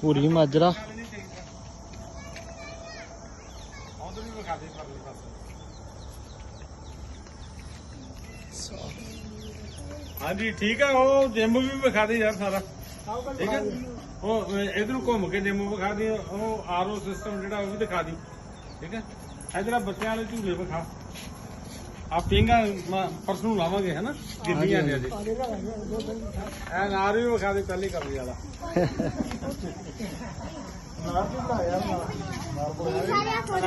ਪੂਰੀ ਮਾਜਰਾ। ਹਾਂਜੀ, ਠੀਕ ਆ, ਉਹ ਜਿੰਮ ਵੀ ਵਿਖਾ ਦੇ ਯਾਰ ਸਾਰਾ। ਠੀਕ ਹੈ ਉਹ, ਇਧਰ ਘੁੰਮ ਕੇ ਜਿੰਮ ਵਿਖਾ ਦੇ ਉਹ ਆਰਓ ਸਿਸਟਮ ਜਿਹੜਾ ਉਹ ਵੀ ਦਿਖਾ ਦੀ। ਠੀਕ ਹੈ ਇਧਰ ਬੱਚਿਆਂ ਦੇ ਝੂਲੇ ਵਿਖਾ। ਆ ਪਿੰਗਾ ਪਰਸ ਲਾਵਾਂਗੇ, ਹਨਾ? ਗਿੱਲੀਆਂ ਨੇ ਅਜੇ। ਐ ਨਾਰ ਵੀ ਵਿਖਾ ਦੇ ਪਹਿਲੇ ਕਰ ਵਾਲਾ। ਨਾਰ ਵੀ ਬਣਾ ਯਾਰ ਨਾਲ